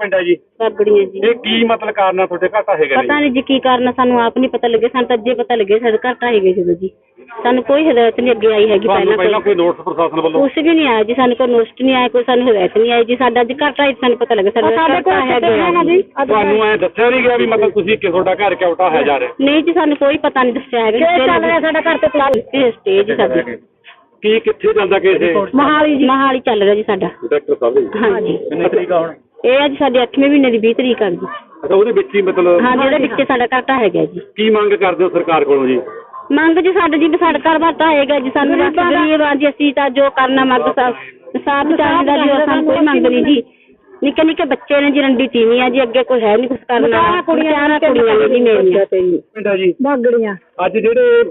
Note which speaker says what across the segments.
Speaker 1: ਪਿੰਡ ਹੈ ਜੀ? ਇਹ ਕੀ ਮਤਲਬ ਕਾਰਨ ਆ ਤੁਹਾਡੇ ਘਾਟਾ ਹੈਗਾ
Speaker 2: ਪਤਾ ਨਹੀਂ ਜੀ ਕੀ ਕਾਰਨ ਆ, ਸਾਨੂੰ ਆਪ ਨਹੀਂ ਪਤਾ ਲੱਗੇ ਸਾਨੂੰ ਤਾਂ ਅੱਜੇ ਪਤਾ ਲੱਗੇ ਸਾਡੇ ਘਰ ਢਾਈ ਗਏ ਜਦੋਂ ਜੀ। ਸਾਨੂੰ ਕੋਈ ਹਦਾਇਤ ਨਹੀਂ ਅੱਗੇ ਆਈ ਹੈਗੀ
Speaker 1: ਤੁਹਾਨੂੰ
Speaker 2: ਪਹਿਲਾਂ
Speaker 1: ਪਹਿਲਾਂ
Speaker 2: ਕੋਈ।
Speaker 1: ਕੋਈ ਨੋਟਿਸ ਪ੍ਰਸ਼ਾਸਨ ਵੱਲੋਂ?
Speaker 2: ਕੁਛ ਵੀ ਨਹੀਂ ਆਇਆ ਜੀ ਸਾਨੂੰ ਕੋਈ ਨੋਟਿਸ ਨਹੀਂ ਆਇਆ ਕੋਈ ਸਾਨੂੰ ਹਦਾਇਤ ਨਹੀਂ ਆਈ ਜੀ। ਸਾਡਾ ਅੱਜ ਘਰ ਢਾਈ ਸਾਨੂੰ ਪਤਾ ਲੱਗਾ ਸਾਡਾ
Speaker 3: ਸਾਡੇ ਕੋਲ
Speaker 2: ਘਰ ਢਾਹਿਆ ਗਿਆ
Speaker 3: ਜੀ।
Speaker 1: ਤੁਹਾਨੂੰ ਐ ਦੱਸਿਆ ਨਹੀਂ ਗਿਆ ਵੀ ਮਤਲਬ ਤੁਸੀਂ ਕਿ ਤੁਹਾਡਾ ਘਰ ਕਿਉਂ ਢਾਹਿਆ ਜਾ ਰਿਹਾ?
Speaker 2: ਨਹੀਂ ਜੀ ਸਾਨੂੰ ਕੋਈ ਪਤਾ ਨਹੀਂ ਦੱਸਿਆ ਹੈਗਾ
Speaker 3: ਕੇਸ ਚੱਲ ਰਿਹਾ ਸਾਡਾ ਘਰ ਤੇ ਪਲਾਟ
Speaker 2: ਇਹ ਸਟੇਜ ਸਾਡੀ।
Speaker 1: ਕੀ ਕਿੱਥੇ ਚੱਲਦਾ ਕੇਸ ਇਹ?
Speaker 2: ਮਹਾਲੀ ਜੀ। ਮਹਾਲੀ ਚੱਲ ਰਿਹਾ ਜੀ ਸਾਡਾ।
Speaker 1: ਡਾਕਟਰ ਸਾਹਿਬ
Speaker 2: ਹਾਂਜੀ।
Speaker 1: ਕਿੰਨੀ ਤਰੀਕ ਆ ਹੁਣ?
Speaker 2: ਇਹ ਅੱਜ ਸਾਡੇ 8ਵੇਂ ਮਹੀਨੇ ਦੀ 20 ਤਰੀਕ ਆ ਜੀ।
Speaker 1: ਅੱਛਾ ਉਹਦੇ ਵਿੱਚ ਹੀ ਮਤਲਬ
Speaker 2: ਹਾਂਜੀ ਉਹਦੇ ਵਿੱਚ ਸਾਡਾ ਢਾਹਿਆ ਗਿਆ ਜੀ।
Speaker 1: ਕੀ ਮੰਗ ਕਰਦੇ ਹੋ ਸਰਕਾਰ ਕੋਲੋਂ ਜੀ?
Speaker 2: ਮੰਗ ਜੀ ਸਾਡੇ ਜੀ ਵੀ ਸਾਡਾ ਘਰ ਬਾਟਾ ਹੈਗਾ ਜੀ ਸਾਨੂੰ ਬਸ ਗਰੀਬ ਆ ਜੀ ਅਸੀਂ ਤਾਂ ਜੋ ਕਰਨਾ ਮੰਗ ਸਾਹਿਬ ਸਾਫ਼ ਚਾਹੀਦਾ ਜੀ ਹੋਰ ਸਾਨੂੰ ਕੋਈ ਮੰਗ ਨਹੀਂ ਜੀ। ਨਿੱਕੇ ਨਿੱਕੇ ਬੱਚੇ ਨੇ ਜੀ ਰੰਡੀ ਤੀਵੀਂ ਆ ਜੀ ਅੱਗੇ ਕੋਈ ਹੈ ਨਹੀਂ ਕੁਛ ਕਰਨ ਕੁੜੀਆਂ ਨੇ ਕੁੜੀਆਂ ਨੇ ਜੀ ਮੇਰੀਆਂ।
Speaker 1: ਪਿੰਡ ਜੀ।
Speaker 3: ਬਾਗੜੀਆਂ।
Speaker 1: ਅੱਜ ਜਿਹੜੇ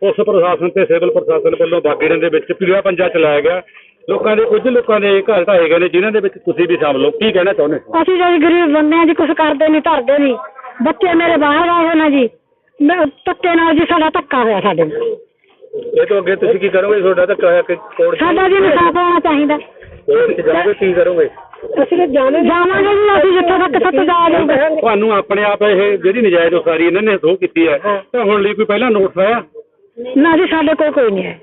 Speaker 1: ਪੁਲਿਸ ਪ੍ਰਸ਼ਾਸਨ ਤੇ ਸਿਵਲ ਪ੍ਰਸ਼ਾਸਨ ਵੱਲੋਂ ਬਾਗੇੜਨ ਦੇ ਵਿੱਚ ਪੀੜਾ ਪੰਜਾ ਚਲਾਇਆ ਗਿਆ। ਲੋਕਾਂ ਦੇ ਕੁਝ ਲੋਕਾਂ ਦੇ ਘਰ ਢਾਏ ਗਏ ਨੇ ਜਿਨ੍ਹਾਂ ਦੇ ਵਿੱਚ ਤੁਸੀਂ ਵੀ ਸ਼ਾਮਲ ਹੋ। ਕੀ ਕਹਿਣਾ ਚਾਹੁੰਦੇ ਹੋ?
Speaker 3: ਅਸੀਂ ਜੀ ਗਰੀਬ ਬੰਦੇ ਆ ਜੀ ਕੁਛ ਕਰਦੇ ਨਹੀਂ ਧਰਦੇ ਨਹੀਂ। ਬੱਚੇ ਮੇਰੇ ਬਾਹਰ ਆਏ ਹੋਏ ਨੇ ਜੀ। ਮੈਂ ਧੱਕੇ ਨਾਲ ਜੀ ਸਾਡਾ ਧੱਕਾ ਹੋਇਆ ਸਾਡੇ ਨਾਲ।
Speaker 1: ਇਹ ਤੋਂ ਅੱਗੇ ਤੁਸੀਂ ਕੀ ਕਰੋਗੇ? ਤੁਹਾਡਾ ਤਾਂ ਕਿਹਾ ਕਿ ਕੋਰਟ
Speaker 3: ਸਾਡਾ ਜੀ ਇਨਸਾਫ ਹੋਣਾ ਚਾਹੀਦਾ।
Speaker 1: ਚ ਜਾਓਗੇ ਕੀ ਕਰੋਗੇ?
Speaker 3: ਅਸੀਂ ਤਾਂ ਜਾਵਾਂਗੇ ਜਾਵਾਂਗੇ ਜੀ ਅਸੀਂ ਜਿੱਥੇ ਤੱਕ ਸੱਤ ਜਾ ਜਾਊਗਾ
Speaker 1: ਤੁਹਾਨੂੰ ਆਪਣੇ ਆਪ ਇਹ ਜਿਹੜੀ ਨਜਾਇਜ਼ ਉਸਾਰੀ ਇਹਨਾਂ ਨੇ ਸੋ ਕੀਤੀ ਹੈ ਤਾਂ ਹੁਣ ਲਈ ਕੋਈ ਪਹਿਲਾਂ ਨੋਟਿਸ ਆਇਆ
Speaker 3: ਨਾ ਜੀ ਸਾਡੇ ਕੋਲ ਕੋਈ ਨਹੀਂ ਹੈ।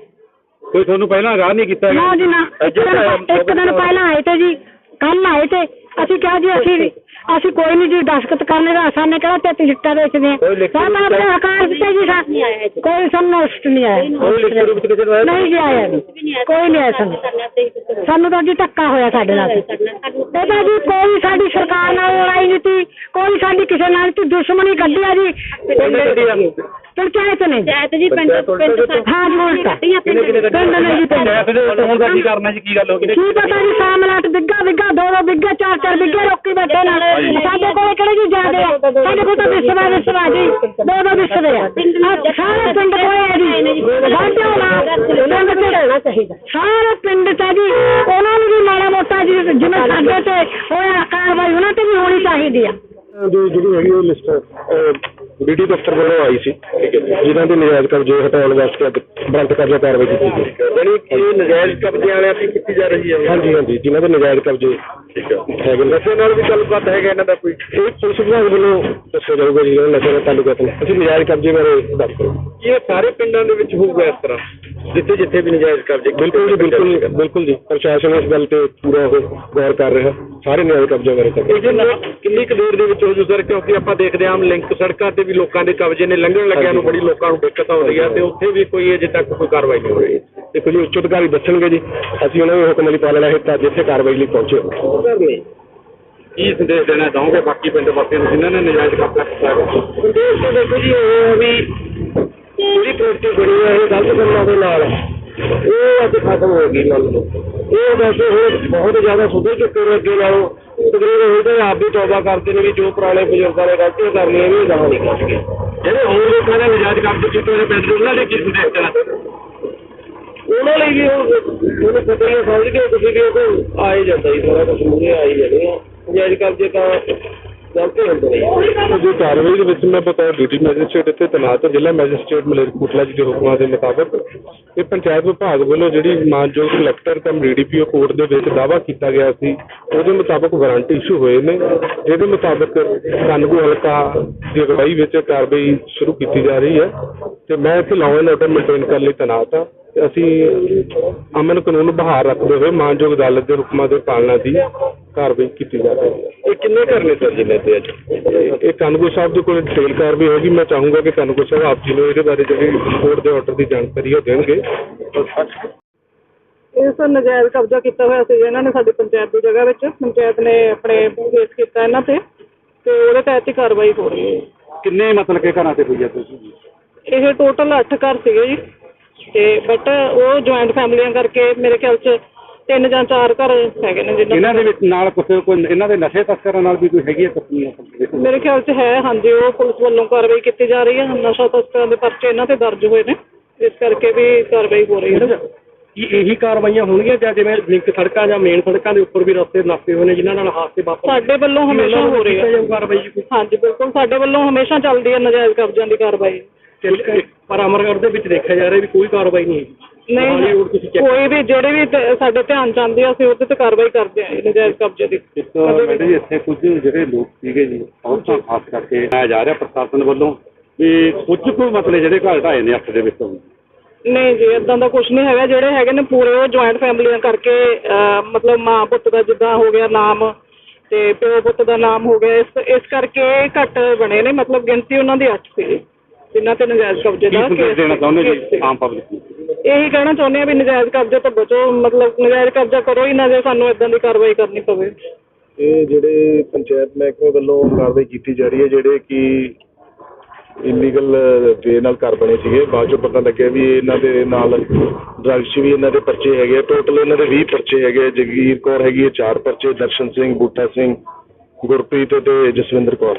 Speaker 1: ਕੋਈ ਤੁਹਾਨੂੰ ਪਹਿਲਾਂ ਆਗਾਹ ਨਹੀਂ ਕੀਤਾ
Speaker 3: ਨਾ ਜੀ ਨਾ। ਇੱਕ ਦਿਨ ਇੱਕ ਦਿਨ ਪਹਿਲਾਂ ਆਏ ਤੇ ਜੀ ਕੱਲ ਆਏ ਤੇ। ਅਸੀਂ ਕਿਹਾ ਜੀ ਅਸੀਂ ਅਸੀਂ ਕੋਈ ਨਹੀਂ ਜੀ ਦਸਖਤ ਕਰਨੇ ਦਾ ਸਾਨੇ ਕਿਹੜਾ ਤੇ ਲਿੱਟਾ ਵੇਚਦੇ ਆ?
Speaker 1: ਲਿਖਤੀ
Speaker 3: ਸਾਨੂੰ ਆਪਣੇ ਹਕਾਰ ਦਿੱਤੇ ਜੀ ਸਾ- ਕੋਈ ਸਾਨੂੰ ਨੋਟਿਸ ਨਹੀਂ ਆਇਆ।
Speaker 1: ਕੋਈ ਲਿਖਤੀ ਰੂਪ ਚ ਕਿਸੇ ਨੂੰ ਆਇਆ
Speaker 3: ਨਹੀਂ ਜੀ ਆਇਆ ਜੀ ਕੋਈ ਨਹੀਂ ਆਇਆ। ਸਾਨੂੰ। ਸਾਨੂੰ ਤਾਂ ਜੀ ਧੱਕਾ ਹੋਇਆ ਸਾਡੇ ਨਾਲ। ਇਹ ਤਾਂ ਜੀ ਕੋਈ ਸਾਡੀ ਸਰਕਾਰ ਨਾਲ ਲੜਾਈ ਨਹੀਂ ਤੀ ਕੋਈ ਸਾਡੀ ਕਿਸੇ ਨਾਲ ਤੀ ਦੁਸ਼ਮਣੀ ਕੱਢੀ ਆ ਜੀ। ਪੰਚਾਇਤ ਨੇ
Speaker 2: ਜੈਤ ਜੀ ਪਿੰਡ ਪਿੰਡ
Speaker 3: ਹਾਂ ਜੀ ਉਲਟਾ।
Speaker 1: ਕਿਹਨੇ
Speaker 3: ਪਿੰਡ ਨੇ ਜੀ ਪਿੰਡ।
Speaker 1: ਪੰਚਾਇਤ ਉੱਤੇ ਹੁਣ ਦਾ ਕੀ ਕਰਨਾ ਜੀ ਕੀ ਗੱਲ ਹੋ ਗਈ
Speaker 3: ਕੀ ਪਤਾ ਜੀ ਸਾਮਲਾਟ ਬਿੱਗਾ ਬਿੱਗਾ ਦੋ ਦੋ ਬਿੱਗੇ ਚਾਰ ਚਾਰ ਬਿੱਗੇ ਰੋਕੀ ਬੈਠੇ ਨਾਲ ਸਾਡੇ ਕੋਲ ਕਿਹੜੇ ਜੀ ਜਾਂਦੇ ਆ ਸਾਡੇ ਕੋਲ ਤਾਂ ਵਿਸਵਾ ਵਿਸਵਾ ਜੀ। ਦੋ ਦੋ ਵਿਸਵੇ ਆ। ਸਾਰੇ ਪਿੰਡ ਕੋਲੇ ਆ ਜੀ। ਵਾਢਿਓ ਨਾ ਤੇ ਰਹਿਣਾ ਚਾਹੀਦਾ ਸਾਰੇ ਪਿੰਡ ਚ ਆ ਜੀ। ਉਹਨਾਂ ਨੂੰ ਵੀ ਮਾੜਾ ਮੋਟਾ ਜੀ ਜਿਵੇਂ ਸਾਡੇ ਤੇ ਹੋਇਆ ਕਾਰਵਾਈ ਉਹਨਾਂ ਤੇ ਵੀ ਹੋਣੀ ਚਾਹੀਦੀ ਆ।
Speaker 4: ਜਿਹੜੀ ਹੈਗੀ ਉਹ ਲਿਸਟ ਬੀਡੀ ਦਫ਼ਤਰ ਵੱਲੋਂ ਆਈ ਸੀ ਜਿਨ੍ਹਾਂ ਦੇ ਨਜਾਇਜ਼ ਕਬਜ਼ੇ ਹਟਾਉਣ ਵਾਸਤੇ ਬਰੰਤ ਕਰਜ਼ਾ ਕਾਰਵਾਈ ਕੀਤੀ ਗਈ।
Speaker 1: ਯਾਨੀ ਕਿ ਨਜਾਇਜ਼ ਕਬਜ਼ੇ ਵਾਲਿਆਂ ਦੀ ਕੀਤੀ ਜਾ ਰਹੀ ਹੈ
Speaker 4: ਹਾਂਜੀ ਹਾਂਜੀ ਜਿਨ੍ਹਾਂ ਦੇ ਨਜਾਇਜ਼ ਕਬਜ਼ੇ
Speaker 1: ਠੀਕ ਹੈ।
Speaker 4: ਹੈਗੇ
Speaker 1: ਨਸ਼ੇ ਨਾਲ ਵੀ ਗੱਲਬਾਤ ਹੈਗਾ ਇਹਨਾਂ ਦਾ ਕੋਈ?
Speaker 4: ਇਹ ਪੁਲਿਸ ਵਿਭਾਗ ਵੱਲੋਂ ਦੱਸਿਆ ਜਾਊਗਾ ਜੀ ਇਹਨਾਂ ਨਸ਼ੇ ਨਾਲ ਤਾਲੁਕਾਤ ਨੇ। ਅਸੀਂ ਨਜਾਇਜ਼ ਕਬਜ਼ੇ ਬਾਰੇ ਦੱਸ ਦਿਓ
Speaker 1: ਕੀ ਇਹ ਸਾਰੇ ਪਿੰਡਾਂ ਦੇ ਵਿੱਚ ਹੋਊਗਾ ਇਸ ਤਰ੍ਹਾਂ? ਜਿੱਥੇ ਜਿੱਥੇ ਵੀ ਨਜਾਇਜ਼ ਕਬਜ਼ੇ
Speaker 4: ਬਿਲਕੁਲ ਜੀ ਬਿਲਕੁਲ ਬਿਲਕੁਲ ਜੀ। ਪ੍ਰਸ਼ਾਸਨ ਇਸ ਗੱਲ ਤੇ ਪੂਰਾ ਉਹ ਗੌਰ ਕਰ ਰਿਹਾ। ਸਾਰੇ ਨਜਾਇਜ਼ ਕਬਜ਼ੇ ਬਾਰੇ
Speaker 1: ਕਿੰਨੀ ਕੁ ਦੇਰ ਦੇ ਵਿੱਚ ਹੋ ਜੂ ਸਰ? ਕਿਉਂਕਿ ਆਪਾਂ ਦੇਖਦੇ ਹਾਂ ਆਮ ਲਿੰਕ ਸੜਕਾਂ ਤੇ ਵੀ ਲੋਕਾਂ ਦੇ ਕਬਜ਼ੇ ਨੇ ਲੰਘਣ ਲੱਗਿਆ ਨੂੰ ਬੜੀ ਲੋਕਾਂ ਨੂੰ ਦਿੱਕਤ ਆਉਂਦੀ ਹੈ ਤੇ ਉੱਥੇ ਵੀ ਕੋਈ ਅਜੇ ਤੱਕ ਕੋਈ ਕਾਰਵਾਈ ਨਹੀਂ ਹੋ ਰਹੀ
Speaker 4: ਦੇਖੋ ਜੀ ਉੱਚ ਅਧਿਕਾਰੀ ਦੱਸਣਗੇ ਜੀ। ਅਸੀਂ ਉਹਨਾਂ ਦੇ ਹੁਕਮ ਦੀ ਪਾਲਣਾ ਹਿੱਤਾ ਜਿੱਥੇ ਕਾਰਵਾਈ ਲਈ ਪਹੁੰਚੇ
Speaker 1: ਕੀ ਸੰਦੇਸ਼ ਦੇਣਾ ਚਾਹੋਗੇ ਬਾਕੀ ਪਿੰਡ ਵਾਸੀਆਂ ਨੂੰ ਜਿਨ੍ਹਾਂ ਨੇ ਨਜਾਇਜ਼ ਕਬਜ਼ਾ ਕੀਤਾ ਹੈ
Speaker 4: ਸੰਦੇਸ਼ ਤਾਂ ਦੇਖੋ ਜੀ ਇਹ ਹੈ ਵੀ ਜਿਹੜੀ ਪ੍ਰਾਪਰਟੀ ਬਣੀ ਹੈ ਇਹ ਗਲਤ ਕੰਮਾਂ ਦੇ ਨਾਲ ਇਹ ਅੱਜ ਖਤਮ ਹੋ ਗਈ ਮੰਨ ਲਓ। ਇਹ ਵੈਸੇ ਹੁਣ ਬਹੁਤ ਜ਼ਿਆਦਾ ਸੁਧਰ ਚੁੱਕੇ ਨੇ ਅੱਗੇ ਨਾਲੋਂ। ਤਕਰੀਬਨ ਹੁਣ ਤਾਂ ਆਪ ਵੀ ਤੌਬਾ ਕਰਦੇ ਨੇ ਵੀ ਜੋ ਪੁਰਾਣੇ ਬਜ਼ੁਰਗਾਂ ਨੇ ਗਲਤੀਆਂ ਕਰਨੀਆਂ ਵੀ ਗਾਹਾਂ ਨਹੀਂ ਕਰਨਗੇ
Speaker 1: ਜਿਹੜੇ ਹੋਰ ਲੋਕਾਂ ਨੇ ਨਜਾਇਜ਼ ਕਬਜ਼ੇ ਕੀਤੇ ਹੋਏ ਪਿੰਡ ਉਹਨਾਂ ਲਈ ਕੀ ਸੰਦੇਸ਼
Speaker 4: ਉਹਨਾਂ ਲਈ ਵੀ ਹੁਣ ਉਹਨੂੰ ਪਤਾ ਸਮਝ ਕੇ ਤੁਸੀਂ ਵੀ ਉਹ ਤਾਂ ਆ ਹੀ ਜਾਂਦਾ ਜੀ, ਸਾਰਾ ਕੁਝ ਮੂਹਰੇ ਆ। ਹੀ ਜਾਣੇ ਆ ਜਾਇਜ਼ ਕਬਜ਼ੇ ਤਾਂ ਜੋ ਕਾਰਵਾਈ ਦੇ ਵਿੱਚ ਮੈਂ ਬਤੌਰ ਡਿਊਟੀ ਮੈਜਿਸਟ੍ਰੇਟ ਇੱਥੇ ਤੈਨਾਤ ਹਾਂ ਜ਼ਿਲ੍ਹਾ ਮੈਜਿਸਟ੍ਰੇਟ ਮਲੇਰਕੋਟਲਾ ਜੀ ਦੇ ਹੁਕਮਾਂ ਦੇ ਮੁਤਾਬਕ। ਇਹ ਪੰਚਾਇਤ ਵਿਭਾਗ ਵੱਲੋਂ ਜਿਹੜੀ ਮਾਨਯੋਗ ਕਲੈਕਟਰ ਕਮ ਡੀਡੀਪੀਓ ਕੋਰਟ ਦੇ ਵਿੱਚ ਦਾਅਵਾ ਕੀਤਾ ਗਿਆ ਸੀ ਉਹਦੇ ਮੁਤਾਬਕ ਵਾਰੰਟ ਇਸ਼ੂ ਹੋਏ ਨੇ। ਜਿਹਦੇ ਮੁਤਾਬਕ ਕਾਨੂੰਗੋ ਹਲਕਾ ਦੀ ਅਗਵਾਈ ਵਿੱਚ ਕਾਰਵਾਈ ਸ਼ੁਰੂ ਕੀਤੀ ਜਾ ਰਹੀ ਹੈ ਤੇ ਮੈਂ ਇੱਥੇ ਲਾਅ ਐਂਡ ਆਰਡਰ ਮੇਨਟੇਨ ਕਰਨ ਲਈ ਤੈਨਾਤ ਹਾਂ। ਅਸੀਂ ਅਮਨ ਕਾਨੂੰਨ ਬਹਾਰ ਰੱਖਦੇ ਹੋਏ ਮਾਨਯੋਗ ਅਦਾਲਤ ਦੇ ਹੁਕਮਾਂ ਦੇ ਪਾਲਣਾ ਦੀ ਕਾਰਵਾਈ ਕੀਤੀ ਜਾ ਰਹੀ ਹੈ।
Speaker 1: ਇਹ ਕਿੰਨੇ ਘਰ ਨੇ ਸਰ ਜਿੰਨੇ ਤੇ ਅੱਜ?
Speaker 4: ਇਹ ਕਾਨੂੰਗੋ ਸਾਹਿਬ ਦੇ ਕੋਲ ਡਿਟੇਲ ਕਾਰਵਾਈ ਹੋਗੀ ਮੈਂ ਚਾਹੂੰਗਾ ਕਿ ਕਾਨੂੰਗੋ ਸਾਹਿਬ ਆਪ ਜੀ ਨੂੰ ਇਹਦੇ ਬਾਰੇ ਜਿਹੜੀ ਕੋਰਟ ਦੇ ਆਰਡਰ ਦੀ ਜਾਣਕਾਰੀ ਉਹ ਦੇਣਗੇ।
Speaker 5: ਇਹ ਸਰ ਨਜਾਇਜ਼ ਕਬਜ਼ਾ ਕੀਤਾ ਹੋਇਆ ਸੀ ਇਹਨਾਂ ਨੇ ਸਾਡੀ ਪੰਚਾਇਤ ਦੀ ਜਗ੍ਹਾ ਵਿੱਚ। ਪੰਚਾਇਤ ਨੇ ਆਪਣੇ ਕੇਸ ਕੀਤਾ ਇਹਨਾਂ ਤੇ ਤੇ ਉਹਦੇ ਤਹਿਤ ਹੀ ਕਾਰਵਾਈ ਹੋ ਰਹੀ ਹੈ।
Speaker 1: ਕਿੰਨੇ ਮਤਲਬ ਕਿ ਘਰਾਂ ਤੇ ਹੋਈ ਹੈ ਤੁਸੀਂ?
Speaker 5: ਇਹ ਟੋਟਲ 8 ਘਰ ਸੀਗੇ ਜੀ। ਤੇ ਬਟ ਉਹ ਜੁਆਇੰਟ ਫੈਮਲੀਆਂ ਕਰਕੇ ਮੇਰੇ ਖਿਆਲ ਚ ਤਿੰਨ ਜਾਂ ਚਾਰ ਘਰ ਹੈਗੇ ਨੇ
Speaker 1: ਇਹਨਾਂ ਦੇ ਵਿੱਚ ਨਾਲ ਕੁਝ ਕੋਈ ਇਹਨਾਂ ਦੇ ਨਸ਼ੇ ਤਸਕਰਾਂ ਨਾਲ ਵੀ ਕੋਈ ਹੈਗੀ ਹੈ ਤਸਵੀਰ
Speaker 5: ਮੇਰੇ ਖਿਆਲ ਚ ਹੈ ਹਾਂਜੀ ਉਹ ਪੁਲਿਸ ਵੱਲੋਂ ਕਾਰਵਾਈ ਕੀਤੀ ਜਾ ਰਹੀ ਹੈ। ਨਸ਼ਾ ਤਸਕਰਾਂ ਦੇ ਪਰਚੇ ਇਹਨਾਂ ਤੇ ਦਰਜ ਹੋਏ ਨੇ। ਇਸ ਕਰਕੇ ਵੀ ਕਾਰਵਾਈ ਹੋ ਰਹੀ ਹੈ।
Speaker 1: ਕੀ ਇਹੀ ਕਾਰਵਾਈਆਂ ਹੋਣਗੀਆਂ ਜਾਂ ਜਿਵੇਂ ਲਿੰਕ ਸੜਕਾਂ ਜਾਂ ਮੇਨ ਸੜਕਾਂ ਦੇ ਉੱਪਰ ਵੀ ਰਸਤੇ ਨਾਪੇ ਹੋਏ ਨੇ ਜਿਨ੍ਹਾਂ ਨਾਲ ਹਾਦਸੇ ਵਾਪਰ
Speaker 5: ਸਾਡੇ ਵੱਲੋਂ ਹਮੇਸ਼ਾ ਹੋ ਰਹੀ ਹੈ? ਹਾਂਜੀ ਬਿਲਕੁਲ। ਸਾਡੇ ਵੱਲੋਂ ਹਮੇਸ਼ਾ ਚੱਲਦੀ ਹੈ ਨਜਾਇਜ਼ ਕਬਜ਼ਿਆਂ ਦੀ ਕਾਰਵਾਈ।
Speaker 4: ਪਰ ਅਮਰਗੜ੍ਹ ਦੇ ਵਿੱਚ ਦੇਖਿਆ ਜਾ ਰਿਹਾ ਵੀ ਕੋਈ ਕਾਰਵਾਈ ਨਹੀਂ ਤੁਸੀਂ
Speaker 5: ਕੋਈ ਵੀ ਜਿਹੜੇ ਵੀ ਤੇ- ਸਾਡੇ ਧਿਆਨ ਚ ਆਉਂਦੇ ਆ ਅਸੀਂ ਉਹਦੇ ਤੇ ਕਾਰਵਾਈ ਕਰਦੇ ਆ ਨਜਾਇਜ਼ ਕਬਜ਼ੇ ਦੀ।
Speaker 1: ਮੈਡਮ ਜੀ ਇੱਥੇ ਕੁਝ ਜਿਹੜੇ ਲੋਕ ਸੀਗੇ ਜੀ ਔਰਤਾਂ ਖਾਸ ਕਰਕੇ ਆਇਆ ਜਾ ਰਿਹਾ ਪ੍ਰਸ਼ਾਸਨ ਵੱਲੋਂ ਵੀ ਕੁਝ ਕੁ ਮਸਲੇ ਜਿਹੜੇ ਘਰ ਢਾਏ ਨੇ ਅੱਠ ਦੇ ਵਿੱਚ।
Speaker 5: ਨਹੀਂ ਜੀ ਇਦਾਂ ਦਾ ਕੁਝ ਨਹੀਂ ਹੈਗਾ ਜਿਹੜੇ ਹੈਗੇ ਨੇ ਪੂਰੇ ਉਹ ਜੁਆਇੰਟ ਫੈਮਲੀਆਂ ਕਰਕੇ ਮਤਲਬ ਮਾਂ ਪੁੱਤ ਦਾ ਜਿੱਦਾਂ ਹੋ ਗਿਆ ਨਾਮ ਤੇ ਪਿਓ ਪੁੱਤ ਦਾ ਨਾਮ ਹੋ ਗਿਆ ਇਸ ਇਸ ਕਰਕੇ ਘੱਟ ਬਣੇ ਨੇ ਮਤਲਬ ਗਿਣਤੀ ਉਹਨਾਂ ਦੀ 8 ਸੀ ਜਿਨ੍ਹਾਂ ਤੇ ਨਜਾਇਜ਼ ਕਬਜ਼ੇ ਦਾ ਕੇਸ
Speaker 1: ਦੇਣਾ ਚਾਹੁੰਦੇ ਜੀ। ਆਮ ਪਬਲਿਕ ਨੂੰ
Speaker 5: ਇਹੀ ਕਹਿਣਾ ਚਾਹੁੰਦੇ ਆ ਵੀ ਨਜਾਇਜ਼ ਕਬਜ਼ੇ ਤੋਂ ਬਚੋ ਮਤਲਬ ਨਜਾਇਜ਼ ਕਬਜ਼ਾ ਕਰੋ ਹੀ ਨਾ ਜੇ ਸਾਨੂੰ ਇਦਾਂ ਦੀ ਕਾਰਵਾਈ ਕਰਨੀ ਪਵੇ
Speaker 6: ਇਹ ਜਿਹੜੇ ਪੰਚਾਇਤ ਮਹਿਕਮੇ ਵੱਲੋਂ ਕਾਰਵਾਈ ਕੀਤੀ ਜਾ ਰਹੀ ਹੈ ਜਿਹੜੇ ਕਿ ਇਲੀਗਲ ਵੇ ਨਾਲ ਘਰ ਬਣੇ ਸੀਗੇ ਬਾਅਦ ਚੋਂ ਪਤਾ ਲੱਗਿਆ ਵੀ ਇਹਨਾਂ ਦੇ ਨਾਲ ਡਰੱਗਸ ਵੀ ਇਹਨਾਂ ਦੇ ਪਰਚੇ ਹੈਗੇ ਟੋਟਲ ਇਹਨਾਂ ਦੇ 20 ਪਰਚੇ ਹੈਗੇ। ਜਗੀਰ ਕੌਰ ਹੈਗੀ ਹੈ 4 ਪਰਚੇ ਦਰਸ਼ਨ ਸਿੰਘ ਬੂਟਾ ਸਿੰਘ ਗੁਰਪ੍ਰੀਤ ਤੇ ਜਸਵਿੰਦਰ ਕੌਰ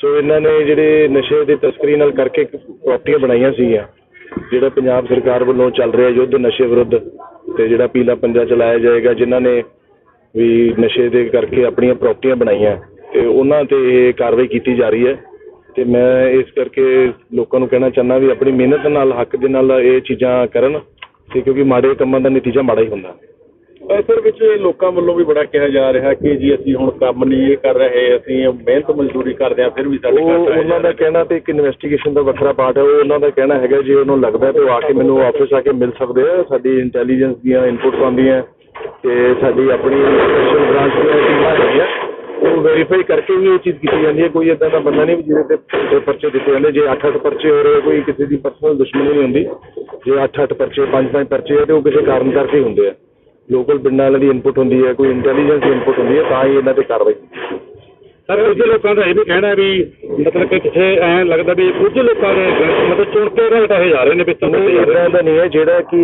Speaker 6: ਸੋ ਇਹਨਾਂ ਨੇ ਜਿਹੜੇ ਨਸ਼ੇ ਦੇ ਤਸਕਰੀ ਨਾਲ ਕਰਕੇ ਪ੍ਰਾਪਰਟੀਆਂ ਬਣਾਈਆਂ ਸੀਗੀਆਂ, ਜਿਹੜਾ ਪੰਜਾਬ ਸਰਕਾਰ ਵੱਲੋਂ ਚੱਲ ਰਿਹਾ ਯੁੱਧ ਨਸ਼ੇ ਵਿਰੁੱਧ ਤੇ ਜਿਹੜਾ ਪੀਲਾ ਪੰਜਾ ਚਲਾਇਆ ਜਾਏਗਾ, ਜਿਨ੍ਹਾਂ ਨੇ ਵੀ ਨਸ਼ੇ ਦੇ ਕਰਕੇ ਆਪਣੀਆਂ ਪ੍ਰਾਪਰਟੀਆਂ ਬਣਾਈਆਂ, ਤੇ ਉਹਨਾਂ ਤੇ ਇਹ ਕਾਰਵਾਈ ਕੀਤੀ ਜਾ ਰਹੀ ਹੈ। ਤੇ ਮੈਂ ਇਸ ਕਰਕੇ ਲੋਕਾਂ ਨੂੰ ਕਹਿਣਾ ਚਾਹੁੰਦਾ ਵੀ ਆਪਣੀ ਮਿਹਨਤ ਨਾਲ, ਹੱਕ ਦੇ ਨਾਲ ਇਹ ਚੀਜ਼ਾਂ ਕਰਨ, ਤੇ ਕਿਉਂਕਿ ਮਾੜੇ ਕੰਮਾਂ ਦਾ ਨਤੀਜਾ ਮਾੜਾ ਹੀ ਹੁੰਦਾ।
Speaker 7: ਅਸਲ ਵਿੱਚ ਲੋਕਾਂ ਵੱਲੋਂ ਵੀ ਬੜਾ ਕਿਹਾ ਜਾ ਰਿਹਾ ਕਿ ਜੀ ਅਸੀਂ ਹੁਣ ਕੰਮ ਨਹੀਂ ਇਹ ਕਰ ਰਹੇ ਅਸੀਂ ਮਿਹਨਤ ਮਜ਼ਦੂਰੀ ਕਰਦੇ ਆ ਫਿਰ ਵੀ ਸਾਡੇ ਘਰ ਆਏ
Speaker 6: ਉਹਨਾਂ ਦਾ ਕਹਿਣਾ ਤੇ ਇੱਕ ਇਨਵੈਸਟੀਗੇਸ਼ਨ ਦਾ ਵੱਖਰਾ ਪਾਰਟ ਹੈ ਉਹ ਉਹਨਾਂ ਦਾ ਕਹਿਣਾ ਹੈਗਾ ਜੇ ਉਹਨੂੰ ਲੱਗਦਾ ਤੇ ਉਹ ਆ ਕੇ ਮੈਨੂੰ ਆਫਿਸ ਆ ਕੇ ਮਿਲ ਸਕਦੇ ਆ ਸਾਡੀ ਇੰਟੈਲੀਜੈਂਸ ਦੀਆਂ ਇਨਪੁਟਸ ਆਉਂਦੀਆਂ ਤੇ ਸਾਡੀ ਆਪਣੀ ਸਪੈਸ਼ਲ ਬ੍ਰਾਂਚ ਦੀਆਂ ਟੀਮਾਂ ਹੈਗੀਆਂ ਉਹ ਵੈਰੀਫਾਈ ਕਰਕੇ ਵੀ ਇਹ ਚੀਜ਼ ਕੀਤੀ ਜਾਂਦੀ ਹੈ ਕੋਈ ਇਦਾਂ ਦਾ ਬੰਦਾ ਨਹੀਂ ਜਿਹਦੇ ਤੇ ਪਰਚੇ ਦਿੱਤੇ ਜਾਂਦੇ ਜੇ 8-8 ਪਰਚੇ ਹੋ ਰਹੇ ਕੋਈ ਕਿਸੇ ਦੀ ਪਰਸਨਲ ਦੁਸ਼ਮਣੀ ਨਹੀਂ ਹੁੰਦੀ ਜੇ 8-8 ਪਰਚੇ 5-5 ਪਰਚੇ ਆ ਤੇ ਉਹ ਕਿਸੇ ਕਾਰਨ ਕਰਕੇ ਹੀ ਹੁੰਦੇ ਆ। ਲੋਕਲ ਪਿੰਡਾਂ ਵਾਲਿਆਂ ਦੀ ਇਨਪੁਟ ਹੁੰਦੀ ਹੈ ਕੋਈ ਇੰਟੈਲੀਜੈਂਸ ਦੀ ਇਨਪੁਟ ਹੁੰਦੀ ਹੈ ਤਾਂ ਹੀ ਇਹਨਾਂ ਤੇ ਕਾਰਵਾਈ ਹੁੰਦੀ ਹੈ।
Speaker 1: ਸਰ ਕੁਝ ਲੋਕਾਂ ਦਾ ਇਹ ਵੀ ਕਹਿਣਾ ਵੀ ਮਤਲਬ ਕਿ ਕਿਸੇ ਐਂ ਲੱਗਦਾ ਵੀ ਕੁਝ ਲੋਕਾਂ ਦੇ ਮਤਲਬ ਚੁਣ ਕੇ ਘਰ ਢਾਏ ਜਾ ਰਹੇ ਨੇ ਵਿੱਚ
Speaker 6: ਨਹੀਂ ਇਦਾਂ ਦਾ ਨਹੀਂ ਹੈ ਜਿਹੜਾ ਕਿ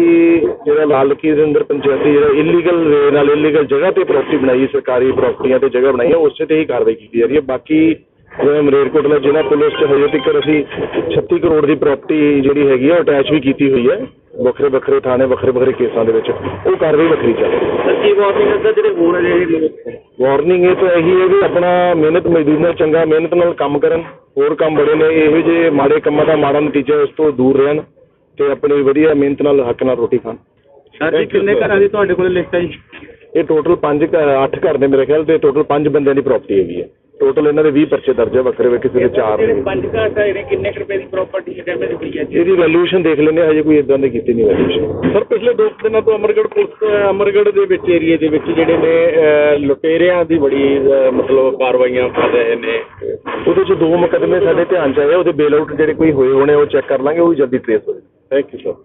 Speaker 6: ਜਿਹੜਾ ਲਾਲ ਲਕੀਰ ਦੇ ਅੰਦਰ ਪੰਚਾਇਤੀ ਜਿਹੜਾ ਇਲੀਗਲ ਵੇ ਨਾਲ ਇਲੀਗਲ ਜਗ੍ਹਾ ਤੇ ਪ੍ਰਾਪਰਟੀ ਬਣਾਈ ਸਰਕਾਰੀ ਪ੍ਰਾਪਰਟੀਆਂ ਤੇ ਜਗ੍ਹਾ ਬਣਾਈ ਹੈ ਉਸੇ ਤੇ ਹੀ ਕਾਰਵਾਈ ਕੀਤੀ ਜਾ ਰਹੀ ਹੈ। ਬਾਕੀ ਜਿਵੇਂ ਮਰੇਰਕੋਟਲਾ ਜ਼ਿਲ੍ਹਾ ਪੁਲਿਸ ਚ ਹਜੇ ਤੱਕ ਅਸੀਂ 36 ਕਰੋੜ ਦੀ ਪ੍ਰਾਪਰਟੀ ਜਿਹੜੀ ਹੈਗੀ ਹੈ ਅਟੈਚ ਵੀ ਕੀਤੀ ਹੋਈ ਹੈ। ਵੱਖਰੇ ਵੱਖਰੇ ਥਾਣੇ ਵੱਖਰੇ ਵੱਖਰੇ ਕੇਸਾਂ ਦੇ ਵਿੱਚ ਉਹ ਕਾਰਵਾਈ ਵੱਖਰੀ ਚੱਲ ਰਹੀ ਹੈ।
Speaker 4: ਕੀ ਵਾਰਨਿੰਗ ਹੈ ਜਿਹੜੇ ਹੋਰ ਜਿਹੜੇ ਲੋਕ
Speaker 6: ਵਾਰਨਿੰਗ ਇਹ ਤਾਂ ਇਹੀ ਹੈ ਵੀ ਆਪਣਾ ਮਿਹਨਤ ਮਜ਼ਦੂਰ ਨਾਲ ਚੰਗਾ ਮਿਹਨਤ ਨਾਲ ਕੰਮ ਕਰਨ ਹੋਰ ਕੰਮ ਬੜੇ ਨੇ ਇਹੋ ਜਿਹੇ ਮਾੜੇ ਕੰਮਾਂ ਦਾ ਮਾੜਾ ਨਤੀਜਾ ਉਸ ਤੋਂ ਦੂਰ ਰਹਿਣ ਤੇ ਆਪਣੀ ਵਧੀਆ ਮਿਹਨਤ ਨਾਲ ਹੱਕ ਨਾਲ ਰੋਟੀ ਖਾਣ।
Speaker 4: ਸਰ ਜੀ ਕਿੰਨੇ ਘਰਾਂ ਦੀ ਤੁਹਾਡੇ ਕੋਲ ਲਿਸਟ ਹੈ ਜੀ?
Speaker 6: ਇਹ ਟੋਟਲ 5 8 ਘਰ ਨੇ ਮੇਰੇ ਖਿਆਲ ਤੇ ਟੋਟਲ 5 ਬੰਦਿਆਂ ਦੀ ਪ੍ਰਾਪਰਟੀ ਹੈਗੀ ਹੈ। ਟੋਟਲ ਇਹਨਾਂ ਦੇ 20 ਪਰਚੇ ਦਰਜ ਹੈ ਵੱਖਰੇ ਵੱਖਰੇ ਕਿਸੇ ਦੇ 4 ਨੇ।
Speaker 4: ਪੰਜ ਘਰ ਦਾ ਇਹਨੇ ਕਿੰਨੇ ਕੁ ਰੁਪਏ ਦੀ ਪ੍ਰਾਪਰਟੀ ਡੈਮੇਜ ਹੋਈ ਹੈ ਜੀ?
Speaker 6: ਇਹਦੀ ਵੈਲਿਊਏਸ਼ਨ ਦੇਖ ਲੈਂਦੇ ਹਾਂ, ਹਜੇ ਕੋਈ ਇਦਾਂ ਦੀ ਕੀਤੀ ਨਹੀਂ ਵੈਲਿਊਏਸ਼ਨ
Speaker 7: ਸਰ ਪਿਛਲੇ ਦੋ ਕੁ ਦਿਨਾਂ ਤੋਂ ਅਮਰਗੜ੍ਹ ਪੁਲਿਸ ਅਮਰਗੜ੍ਹ ਦੇ ਵਿੱਚ ਏਰੀਏ ਦੇ ਵਿੱਚ ਜਿਹੜੇ ਨੇ ਅਹ, ਲੁਟੇਰਿਆਂ ਦੀ ਬੜੀ ਮਤਲਬ ਕਾਰਵਾਈਆਂ ਕਰ ਰਹੇ ਨੇ।
Speaker 6: ਉਹਦੇ ਚ ਦੋ ਮੁਕੱਦਮੇ ਸਾਡੇ ਧਿਆਨ ਚ ਆਏ ਆ, ਉਹਦੇ ਬੇਲ ਆਊਟ ਜਿਹੜੇ ਕੋਈ ਹੋਏ ਹੋਣੇ ਉਹ ਚੈੱਕ ਕਰ ਲਾਂਗੇ ਉਹ ਵੀ ਜਲਦੀ ਟ੍ਰੇਸ ਹੋ ਜਾਣ
Speaker 7: ਥੈਂਕ ਯੂ ਸਰ